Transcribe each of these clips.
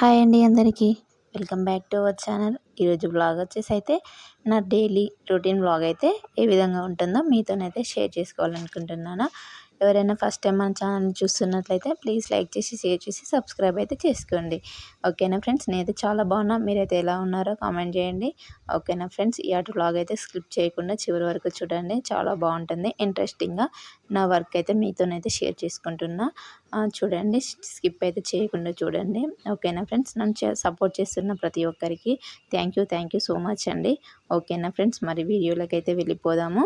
Hi అండి అందరికీ. Welcome back to our channel. ఈరోజు బ్లాగ్ వచ్చేసి అయితే నా డైలీ రొటీన్ బ్లాగ్ అయితే ఏ విధంగా ఉంటుందో మీతోనైతే షేర్ చేసుకోవాలనుకుంటున్నాను. ఎవరైనా ఫస్ట్ టైం మన ఛానల్ చూస్తున్నట్లయితే ప్లీజ్ లైక్ చేసి షేర్ చేసి సబ్స్క్రైబ్ అయితే చేసుకోండి. ఓకేనా ఫ్రెండ్స్? నేనైతే చాలా బాగున్నా. మీరైతే ఎలా ఉన్నారో కామెంట్ చేయండి. ఓకేనా ఫ్రెండ్స్? ఈ ఆట బ్లాగ్ అయితే స్కిప్ చేయకుండా చివరి వరకు చూడండి. చాలా బాగుంటుంది. ఇంట్రెస్టింగ్గా నా వర్క్ అయితే మీతోనైతే షేర్ చేసుకుంటున్నా. చూడండి. స్కిప్ అయితే చేయకుండా చూడండి. ఓకేనా ఫ్రెండ్స్? నన్ను సపోర్ట్ చేస్తున్న ప్రతి ఒక్కరికి thank you thank you so much అండి. ఓకేనా ఫ్రెండ్స్? మరి వీడియోలోకి అయితే వెళ్ళిపోదాము.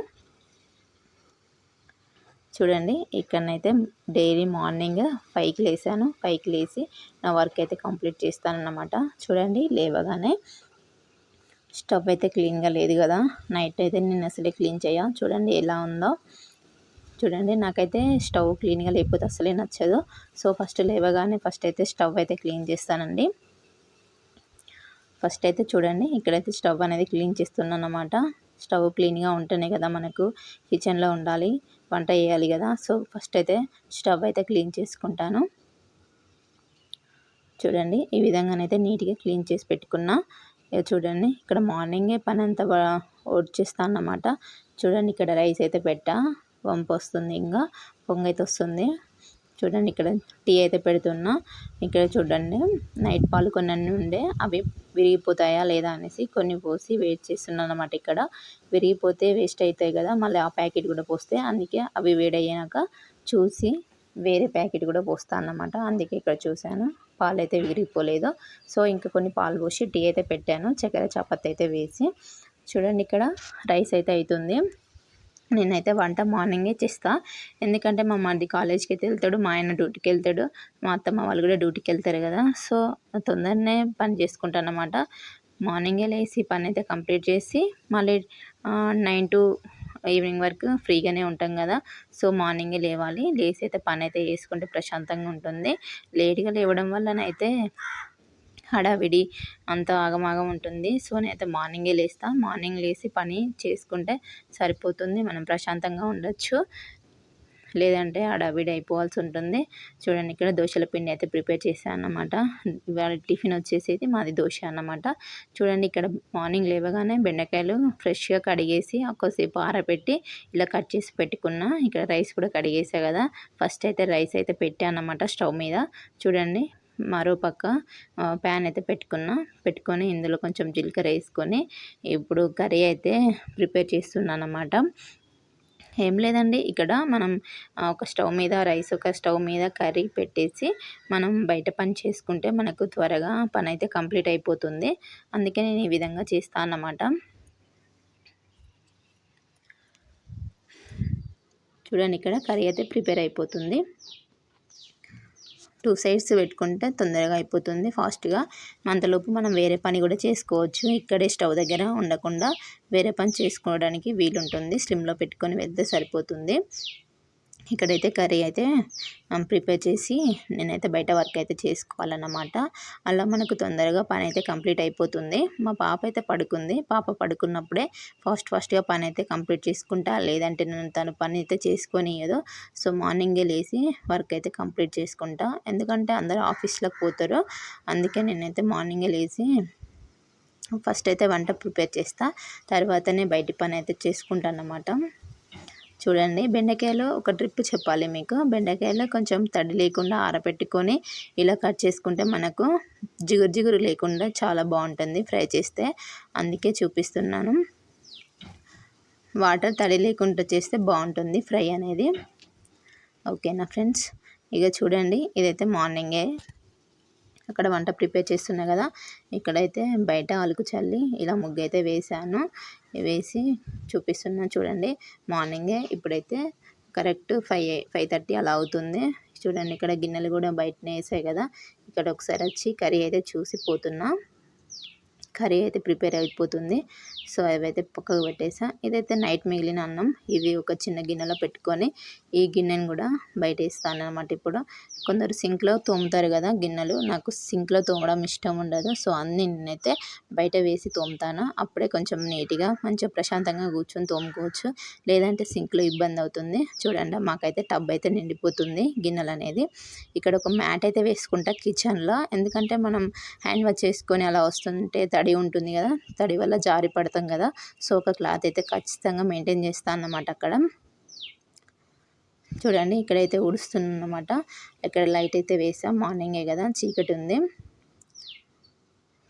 చూడండి ఇక్కడనైతే డైలీ మార్నింగ్ ఫైవ్కి లేసాను. ఫైవ్కి లేసి నా వర్క్ అయితే కంప్లీట్ చేస్తానన్నమాట. చూడండి లేవగానే స్టవ్ అయితే క్లీన్గా లేదు కదా. నైట్ అయితే నేను అసలే క్లీన్ చేయ. చూడండి ఎలా ఉందో. చూడండి నాకైతే స్టవ్ క్లీన్గా లేకపోతే అసలే నచ్చదు. సో ఫస్ట్ లేవగానే ఫస్ట్ అయితే స్టవ్ అయితే క్లీన్ చేస్తానండి. ఫస్ట్ అయితే చూడండి ఇక్కడైతే స్టవ్ అనేది క్లీన్ చేస్తున్నాను అనమాట స్టవ్ క్లీన్గా ఉంటేనే కదా మనకు కిచెన్లో ఉండాలి. వంట వేయాలి కదా. సో ఫస్ట్ అయితే స్టవ్ అయితే క్లీన్ చేసుకుంటాను. చూడండి ఈ విధంగానైతే నీట్గా క్లీన్ చేసి పెట్టుకున్నా. చూడండి ఇక్కడ మార్నింగే పని అంతా వచ్చేస్తాను అన్నమాట. చూడండి ఇక్కడ రైస్ అయితే పెట్టా. వంపు వస్తుంది ఇంకా పొంగైతే వస్తుంది చూడండి ఇక్కడ టీ అయితే పెడుతున్నా. ఇక్కడ చూడండి నైట్ పాలు కొన్ని ఉండే అవి విరిగిపోతాయా లేదా అనేసి కొన్ని పోసి వెయిట్ చేస్తున్నాను అనమాట ఇక్కడ. విరిగిపోతే వేస్ట్ అవుతాయి కదా మళ్ళీ ఆ ప్యాకెట్ కూడా పోస్తే అందుకే అవి వేడయ్యాక చూసి వేరే ప్యాకెట్ కూడా పోస్తాను అన్నమాట. అందుకే ఇక్కడ చూశాను పాలు అయితే విరిగిపోలేదు. సో ఇంకా కొన్ని పాలు పోసి టీ అయితే పెట్టాను చక్కెర చపాతి అయితే వేసి. చూడండి ఇక్కడ రైస్ అయితే అవుతుంది నేనైతే వంట మార్నింగే చేస్తా. ఎందుకంటే మా మరిది కాలేజ్కి అయితే వెళ్తాడు మా ఆయన డ్యూటీకి వెళ్తాడు మా అత్తమ్మ వాళ్ళు కూడా డ్యూటీకి వెళ్తారు కదా. సో తొందరనే పని చేసుకుంటాను అనమాట మార్నింగే లేచి పని అయితే కంప్లీట్ చేసి మళ్ళీ నైన్ టు ఈవినింగ్ వరకు ఫ్రీగానే ఉంటాం కదా. సో మార్నింగే లేవాలి. లేచి అయితే పని అయితే చేసుకుంటే ప్రశాంతంగా ఉంటుంది. లేట్గా లేవడం వల్లనైతే హడావిడి అంత ఆగమాగం ఉంటుంది. సో నేనైతే మార్నింగే లేస్తా. మార్నింగ్ లేచి పని చేసుకుంటే సరిపోతుంది. మనం ప్రశాంతంగా ఉండొచ్చు. లేదంటే హడావిడి అయిపోవాల్సి ఉంటుంది. చూడండి ఇక్కడ దోశల పిండి అయితే ప్రిపేర్ చేశాను అన్నమాట ఇవాళ టిఫిన్ వచ్చేసి మాది దోశ అన్నమాట. చూడండి ఇక్కడ మార్నింగ్ లేవగానే బెండకాయలు ఫ్రెష్గా కడిగేసి ఒక్కసేపు ఆరబెట్టి ఇలా కట్ చేసి పెట్టుకున్నా. ఇక్కడ రైస్ కూడా కడిగేసా కదా. ఫస్ట్ అయితే రైస్ అయితే పెట్టాను అన్నమాట స్టవ్ మీద. చూడండి మరో పక్క ప్యాన్ అయితే పెట్టుకున్నా. పెట్టుకొని ఇందులో కొంచెం జీలకర్ర వేసుకొని ఇప్పుడు కర్రీ అయితే ప్రిపేర్ చేస్తున్నాను అన్నమాట ఏం లేదండి ఇక్కడ మనం ఒక స్టవ్ మీద రైస్ ఒక స్టవ్ మీద కర్రీ పెట్టేసి మనం బయట పని చేసుకుంటే మనకు త్వరగా పని అయితే కంప్లీట్ అయిపోతుంది. అందుకే నేను ఈ విధంగా చేస్తాను అన్నమాట. చూడండి ఇక్కడ కర్రీ అయితే ప్రిపేర్ అయిపోతుంది. టూ సైడ్స్ పెట్టుకుంటే తొందరగా అయిపోతుంది ఫాస్ట్గా. అంతలోపు మనం వేరే పని కూడా చేసుకోవచ్చు. ఇక్కడే స్టవ్ దగ్గర ఉండకుండా వేరే పని చేసుకోవడానికి వీలుంటుంది. స్లిమ్లో పెట్టుకొని వెళ్తే సరిపోతుంది. ఇక్కడైతే కర్రీ అయితే ప్రిపేర్ చేసి నేనైతే బయట వర్క్ అయితే చేసుకోవాలన్నమాట. అలా మనకు తొందరగా పని అయితే కంప్లీట్ అయిపోతుంది. మా పాప అయితే పడుకుంది. పాప పడుకున్నప్పుడే ఫాస్ట్ ఫాస్ట్గా పని అయితే కంప్లీట్ చేసుకుంటా లేదంటే నేను తను పని అయితే చేసుకొనియదు సో మార్నింగే లేచి వర్క్ అయితే కంప్లీట్ చేసుకుంటా. ఎందుకంటే అందరూ ఆఫీస్లోకి పోతారు. అందుకే నేనైతే మార్నింగే లేచి ఫస్ట్ అయితే వంట ప్రిపేర్ చేస్తా. తర్వాతనే బయట పని అయితే చేసుకుంటాను అన్నమాట చూడండి. బెండకాయలో ఒక ట్రిప్ చెప్పాలి మీకు. బెండకాయలో కొంచెం తడి లేకుండా ఆరబెట్టుకొని ఇలా కట్ చేసుకుంటే మనకు జిగురు జిగురు లేకుండా చాలా బాగుంటుంది ఫ్రై చేస్తే. అందుకే చూపిస్తున్నాను. వాటర్ తడి లేకుండా చేస్తే బాగుంటుంది ఫ్రై అనేది. ఓకేనా ఫ్రెండ్స్? ఇక చూడండి. ఇదైతే మార్నింగే. అక్కడ వంట ప్రిపేర్ చేస్తున్నా కదా. ఇక్కడైతే బయట అలుకు చల్లి ఇలా ముగ్గు అయితే వేసాను వేసి చూపిస్తున్నా చూడండి. మార్నింగే ఇప్పుడైతే కరెక్ట్ ఫైవ్ ఫైవ్ థర్టీ అలా అవుతుంది. చూడండి ఇక్కడ గిన్నెలు కూడా బయటనే వేసాయి కదా. ఇక్కడ ఒకసారి వచ్చి కర్రీ అయితే చూసిపోతున్నా కర్రీ అయితే ప్రిపేర్ అయిపోతుంది. సో అవైతే పక్కకు పెట్టేసా. ఇదైతే నైట్ మిగిలిన అన్నం. ఇవి ఒక చిన్న గిన్నెలో పెట్టుకొని ఈ గిన్నెను కూడా బయట వేస్తాను అనమాట ఇప్పుడు. కొందరు సింక్లో తోముతారు కదా గిన్నెలు. నాకు సింక్లో తోమడం ఇష్టం ఉండదు. సో అన్ని నేనైతే బయట వేసి తోముతాను. అప్పుడే కొంచెం నీట్గా మంచిగా ప్రశాంతంగా కూర్చొని తోముకోవచ్చు. లేదంటే సింక్లో ఇబ్బంది అవుతుంది. చూడండి మాకైతే టబ్ అయితే నిండిపోతుంది గిన్నెలు అనేది ఇక్కడ ఒక మ్యాట్ అయితే వేసుకుంటా కిచెన్లో. ఎందుకంటే మనం హ్యాండ్ వాష్ చేసుకొని అలా వస్తుంటే తడి ఉంటుంది కదా. తడి వల్ల జారి పడతాం కదా. సో ఒక క్లాత్ అయితే ఖచ్చితంగా మెయింటైన్ చేస్తాను అన్నమాట అక్కడ. చూడండి ఇక్కడైతే ఊడుస్తున్నమాట ఇక్కడ లైట్ అయితే వేసాం. మార్నింగే కదా చీకటి ఉంది.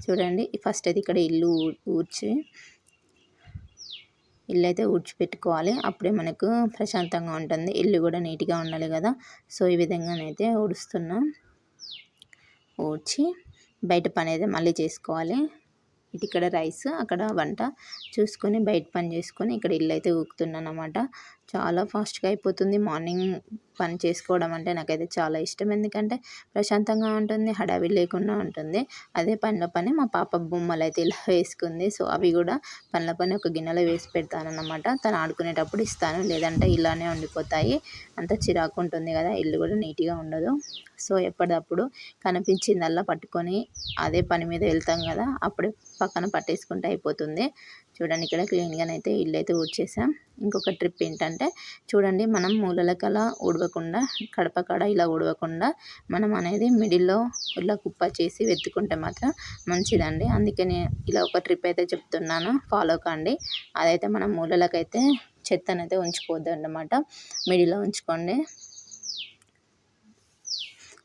చూడండి ఫస్ట్ అయితే ఇక్కడ ఇల్లు ఊడ్చి ఇల్లు అయితే ఊడ్చిపెట్టుకోవాలి అప్పుడే మనకు ప్రశాంతంగా ఉంటుంది. ఇల్లు కూడా నీట్గా ఉండాలి కదా. సో ఈ విధంగానైతే ఊడుస్తున్నాం. ఊడ్చి బయట పని అయితే మళ్ళీ చేసుకోవాలి. ఇటు ఇక్కడ రైస్ అక్కడ వంట చూసుకొని బయట పని చేసుకొని ఇక్కడ ఇల్లు అయితే ఊకుతున్నాను అనమాట చాలా ఫాస్ట్గా అయిపోతుంది. మార్నింగ్ పని చేసుకోవడం అంటే నాకైతే చాలా ఇష్టం. ఎందుకంటే ప్రశాంతంగా ఉంటుంది హడావి లేకుండా ఉంటుంది. అదే పనిలో పని మా పాప బొమ్మలు అయితే ఇలా వేసుకుంది. సో అవి కూడా పనుల పని ఒక గిన్నెలో వేసి పెడతానన్నమాట. తను ఆడుకునేటప్పుడు ఇస్తాను. లేదంటే ఇలానే ఉండిపోతాయి. అంత చిరాకు ఉంటుంది కదా ఇల్లు కూడా నీట్గా ఉండదు. సో ఎప్పటికప్పుడు కనిపించిందల్లా పట్టుకొని అదే పని మీద వెళ్తాం కదా అప్పుడే పక్కన పట్టేసుకుంటే అయిపోతుంది. చూడండి ఇక్కడ క్లీన్గానైతే ఇల్లు అయితే ఊడ్చేసాం. ఇంకొక ట్రిప్ ఏంటంటే చూడండి మనం మూలలకు అలా ఊడవకుండా కడప కాడ ఇలా ఊడవకుండా మనం అనేది మిడిల్లో ఇలా కుప్ప చేసి వెతుకుంటే మాత్రం మంచిదండి. అందుకని ఇలా ఒక ట్రిప్ అయితే చెప్తున్నాను. ఫాలో కండి. అదైతే మనం మూలలకైతే చెత్తనైతే ఉంచుకోవద్దు అన్నమాట మిడిల్లో ఉంచుకోండి.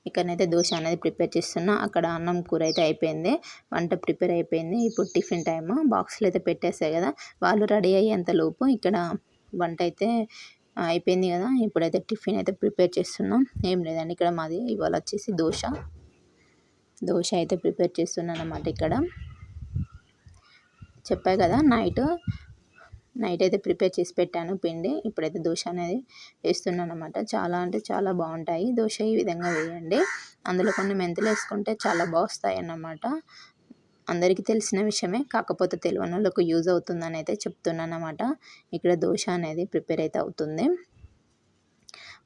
ఇక్కడనైతే దోశ అనేది ప్రిపేర్ చేస్తున్నా. అక్కడ అన్నం కూర అయితే అయిపోయింది. వంట ప్రిపేర్ అయిపోయింది. ఇప్పుడు టిఫిన్ టైమ్. బాక్స్లో అయితే పెట్టేసాయి కదా. వాళ్ళు రెడీ అయ్యేంత లోపు ఇక్కడ వంట అయితే అయిపోయింది కదా. ఇప్పుడైతే టిఫిన్ అయితే ప్రిపేర్ చేస్తున్నాం. ఏం లేదండి. ఇక్కడ మాది ఇవాళ వచ్చేసి దోశ. దోశ అయితే ప్రిపేర్ చేస్తున్నాను అనమాట ఇక్కడ. చెప్పాయి కదా నైట్ నైట్ అయితే ప్రిపేర్ చేసి పెట్టాను పిండి. ఇప్పుడైతే దోశ అనేది వేస్తున్నాను అనమాట చాలా అంటే చాలా బాగుంటాయి. దోశ ఈ విధంగా వేయండి. అందులో కొన్ని మెంతులు వేసుకుంటే చాలా బాగుస్తాయి అన్నమాట అందరికీ తెలిసిన విషయమే. కాకపోతే తెలియని వాళ్ళకు యూజ్ అవుతుందని అయితే చెప్తున్నాను అనమాట ఇక్కడ దోశ అనేది ప్రిపేర్ అయితే అవుతుంది.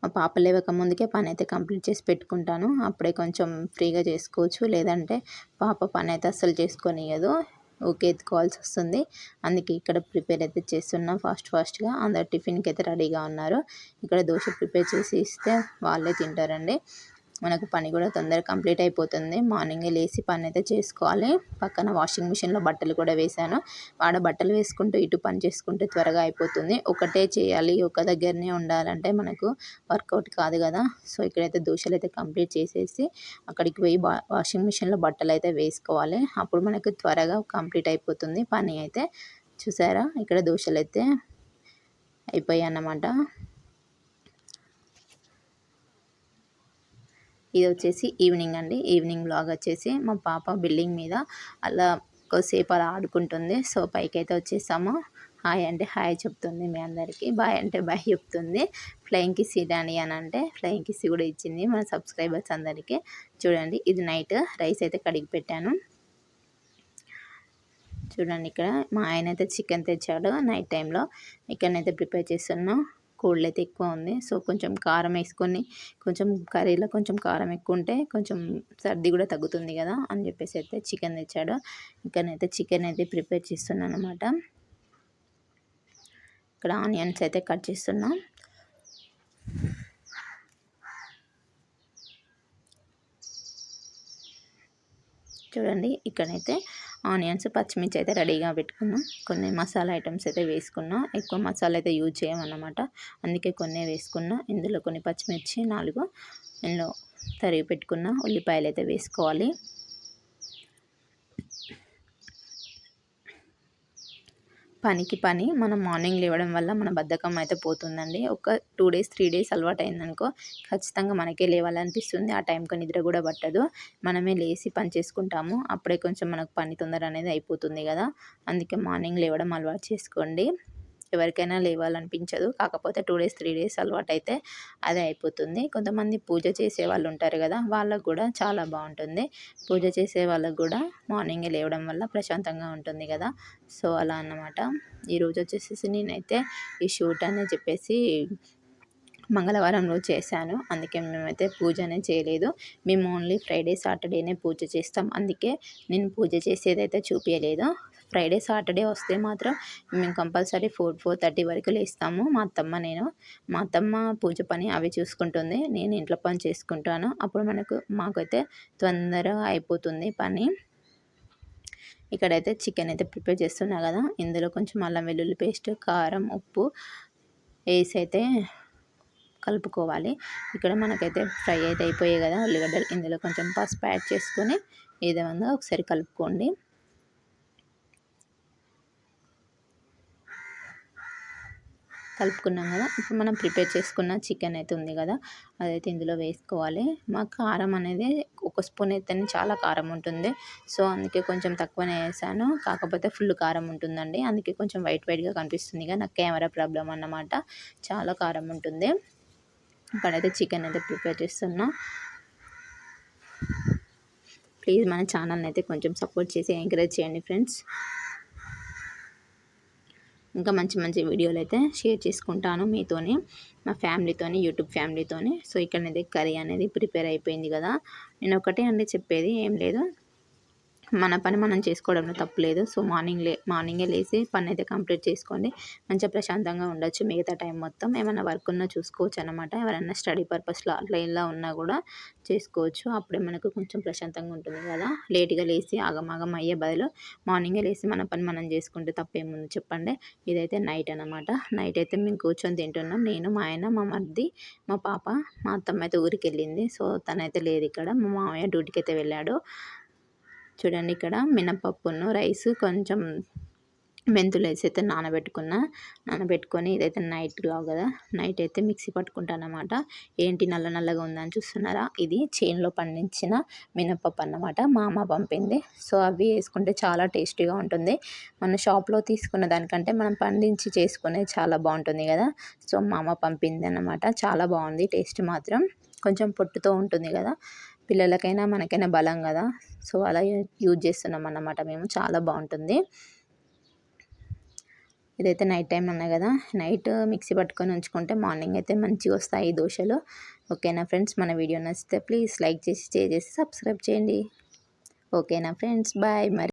మా పాప లేవక ముందుకే పని అయితే కంప్లీట్ చేసి పెట్టుకుంటాను. అప్పుడే కొంచెం ఫ్రీగా చేసుకోవచ్చు. లేదంటే పాప పని అయితే అస్సలు చేసుకొనియదు ఓకే ఎత్తుకోవాల్సి వస్తుంది. అందుకే ఇక్కడ ప్రిపేర్ అయితే చేస్తున్నాం ఫాస్ట్ ఫాస్ట్గా. అందరు టిఫిన్కి అయితే రెడీగా ఉన్నారు. ఇక్కడ దోశ ప్రిపేర్ చేసి ఇస్తే వాళ్ళే తింటారండి. మనకు పని కూడా తొందరగా కంప్లీట్ అయిపోతుంది. మార్నింగే లేచి పని అయితే చేసుకోవాలి. పక్కన వాషింగ్ మిషన్లో బట్టలు కూడా వేశాను. వాడ బట్టలు వేసుకుంటూ ఇటు పని చేసుకుంటే త్వరగా అయిపోతుంది. ఒకటే చేయాలి. ఒక దగ్గరనే ఉండాలంటే మనకు వర్కౌట్ కాదు కదా. సో ఇక్కడైతే దోశలు అయితే కంప్లీట్ చేసేసి అక్కడికి పోయి వాషింగ్ మిషన్లో బట్టలు అయితే వేసుకోవాలి. అప్పుడు మనకు త్వరగా కంప్లీట్ అయిపోతుంది. పని అయితే చూసారా? ఇక్కడ దోశలు అయితే అయిపోయాయి అన్నమాట ఇది వచ్చేసి ఈవినింగ్ అండి. ఈవినింగ్ బ్లాగ్ వచ్చేసి మా పాప బిల్డింగ్ మీద అలా కొద్దిసేపు అలా ఆడుకుంటుంది. సో పైకి అయితే వచ్చేసాము. హాయ్ అంటే హాయ్ చెప్తుంది మీ అందరికీ. బాయ్ అంటే బాయ్ చెప్తుంది. ఫ్లయింగ్ కిస్ ఇడాని అని అంటే ఫ్లయింగ్ కిస్ కూడా ఇచ్చింది మన సబ్స్క్రైబర్స్ అందరికీ. చూడండి ఇది నైట్ రైస్ అయితే కడిగి పెట్టాను. చూడండి ఇక్కడ మా ఆయన అయితే చికెన్ తెచ్చాడు నైట్ టైంలో. ఇక్కడనైతే ప్రిపేర్ చేస్తున్నాం. కోల్డ్ అయితే ఎక్కువ ఉంది. సో కొంచెం కారం వేసుకొని కొంచెం కర్రీలో కొంచెం కారం ఎక్కువ ఉంటే కొంచెం సర్ది కూడా తగ్గుతుంది కదా అని చెప్పేసి అయితే చికెన్ తెచ్చాడు. ఇక్కడనైతే చికెన్ అయితే ప్రిపేర్ చేస్తున్నాను అనమాట ఇక్కడ ఆనియన్స్ అయితే కట్ చేస్తున్నాం. చూడండి ఇక్కడైతే ఆనియన్స్ పచ్చిమిర్చి అయితే రెడీగా పెట్టుకున్నాం. కొన్ని మసాలా ఐటమ్స్ అయితే వేసుకున్నాం. ఎక్కువ మసాలా అయితే యూజ్ చేయమన్నమాట. అందుకే కొన్ని వేసుకున్నాం. ఇందులో కొన్ని పచ్చిమిర్చి నాలుగు. ఇందులో తరిగి పెట్టుకున్న ఉల్లిపాయలు అయితే వేసుకోవాలి. పనికి పని మనం మార్నింగ్ లేవడం వల్ల మన బద్ధకం అయితే పోతుందండి. ఒక టూ డేస్ త్రీ డేస్ అలవాటు అయిందనుకో ఖచ్చితంగా మనకే లేవాలనిపిస్తుంది. ఆ టైంకి నిద్ర కూడా పట్టదు. మనమే లేచి పని చేసుకుంటాము. అప్పుడే కొంచెం మనకు పని తొందర అనేది అయిపోతుంది కదా. అందుకే మార్నింగ్ లేవడం అలవాటు చేసుకోండి. ఎవరికైనా లేవాలనిపించదు. కాకపోతే టూ డేస్ త్రీ డేస్ అలవాటు అయితే అదే అయిపోతుంది. కొంతమంది పూజ చేసే వాళ్ళు ఉంటారు కదా వాళ్ళకు కూడా చాలా బాగుంటుంది. పూజ చేసే వాళ్ళకు కూడా మార్నింగ్ లేవడం వల్ల ప్రశాంతంగా ఉంటుంది కదా. సో అలా అన్నమాట. ఈరోజు వచ్చేసేసి నేనైతే ఈ షూట్ అని చెప్పేసి మంగళవారం రోజు చేశాను. అందుకే మేమైతే పూజ చేయలేదు. మేము ఓన్లీ ఫ్రైడే సాటర్డేనే పూజ చేస్తాం. అందుకే నేను పూజ చేసేదైతే చూపించలేదు ఫ్రైడే సాటర్డే వస్తే మాత్రం మేము కంపల్సరీ ఫోర్ ఫోర్ థర్టీ వరకు లేస్తాము. మా అత్తమ్మ నేను మా అత్తమ్మ పూజ పని అవి చూసుకుంటుంది. నేను ఇంట్లో పని చేసుకుంటాను. అప్పుడు మనకు మాకైతే తొందరగా అయిపోతుంది పని. ఇక్కడైతే చికెన్ అయితే ప్రిపేర్ చేస్తున్నా కదా. ఇందులో కొంచెం అల్లం వెల్లుల్లి పేస్ట్ కారం ఉప్పు వేసి అయితే కలుపుకోవాలి. ఇక్కడ మనకైతే ఫ్రై అయితే అయిపోయాయి కదా. ఉల్లిగడ్డలు ఇందులో కొంచెం పసుపు యాడ్ చేసుకొని ఈ విధంగా ఒకసారి కలుపుకోండి. కలుపుకున్నాం కదా. ఇప్పుడు మనం ప్రిపేర్ చేసుకున్న చికెన్ అయితే ఉంది కదా. అదైతే ఇందులో వేసుకోవాలి. మా కారం అనేది ఒక స్పూన్ అయితేనే చాలా కారం ఉంటుంది. సో అందుకే కొంచెం తక్కువనే వేసాను. కాకపోతే ఫుల్ కారం ఉంటుందండి. అందుకే కొంచెం వైట్ వైట్గా కనిపిస్తుంది కదా. నాకు కెమెరా ప్రాబ్లం అన్నమాట. చాలా కారం ఉంటుంది. ఇక్కడైతే చికెన్ అయితే ప్రిపేర్ చేస్తున్నా. ప్లీజ్ మన ఛానల్ని అయితే కొంచెం సపోర్ట్ చేసి ఎంకరేజ్ చేయండి ఫ్రెండ్స్. ఇంకా మంచి మంచి వీడియోలు అయితే షేర్ చేసుకుంటాను మీతోని మా ఫ్యామిలీతోని యూట్యూబ్ ఫ్యామిలీతోని. సో ఇక్కడ అనేది కర్రీ అనేది ప్రిపేర్ అయిపోయింది కదా. నేను ఒకటే అండి చెప్పేది ఏం లేదు. మన పని మనం చేసుకోవడంలో తప్పులేదు సో మార్నింగ్ లే మార్నింగే లేచి పని అయితే కంప్లీట్ చేసుకోండి. మంచిగా ప్రశాంతంగా ఉండొచ్చు. మిగతా టైం మొత్తం ఏమైనా వర్క్ ఉన్నా చూసుకోవచ్చు అనమాట ఎవరైనా స్టడీ పర్పస్లో అట్లా ఇలా ఉన్నా కూడా చేసుకోవచ్చు. అప్పుడే మనకు కొంచెం ప్రశాంతంగా ఉంటుంది కదా. లేట్గా లేచి ఆగమాగం అయ్యే బదులు మార్నింగే లేచి మన పని మనం చేసుకుంటే తప్పేముంది చెప్పండి. ఇదైతే నైట్ అనమాట నైట్ అయితే మేము కూర్చొని తింటున్నాం. నేను మా ఆయన మా మర్ది మా పాప మా అత్తమ్మ అయితే ఊరికి వెళ్ళింది సో తనైతే లేదు ఇక్కడ. మా మామయ్య డ్యూటీకి అయితే వెళ్ళాడు. చూడండి ఇక్కడ మినపప్పును రైస్ కొంచెం మెంతులు వేసి అయితే నానబెట్టుకున్న నానబెట్టుకొని ఇదైతే నైట్ కదా నైట్ అయితే మిక్సీ పట్టుకుంటాను అనమాట ఏంటి నల్ల నల్లగా ఉందని చూస్తున్నారా? ఇది చేన్లో పండించిన మినపప్పు అన్నమాట మా అమ్మ పంపింది. సో అవి వేసుకుంటే చాలా టేస్టీగా ఉంటుంది. మన షాప్లో తీసుకున్న దానికంటే మనం పండించి చేసుకునే చాలా బాగుంటుంది కదా. సో మా అమ్మ పంపింది అన్నమాట చాలా బాగుంది టేస్ట్ మాత్రం. కొంచెం పొట్టుతో ఉంటుంది కదా. పిల్లలకైనా మనకైనా బలం కదా. సో అలా యూజ్ చేస్తున్నాం అన్నమాట మేము. చాలా బాగుంటుంది. ఇదైతే నైట్ టైం అన్నా కదా. నైట్ మిక్సీ పట్టుకొని ఉంచుకుంటే మార్నింగ్ అయితే మంచిగా వస్తాయి దోశలు. ఓకేనా ఫ్రెండ్స్? మన వీడియో నచ్చితే ప్లీజ్ లైక్ చేసి షేర్ చేసి సబ్స్క్రైబ్ చేయండి. ఓకేనా ఫ్రెండ్స్? బాయ్ మరి.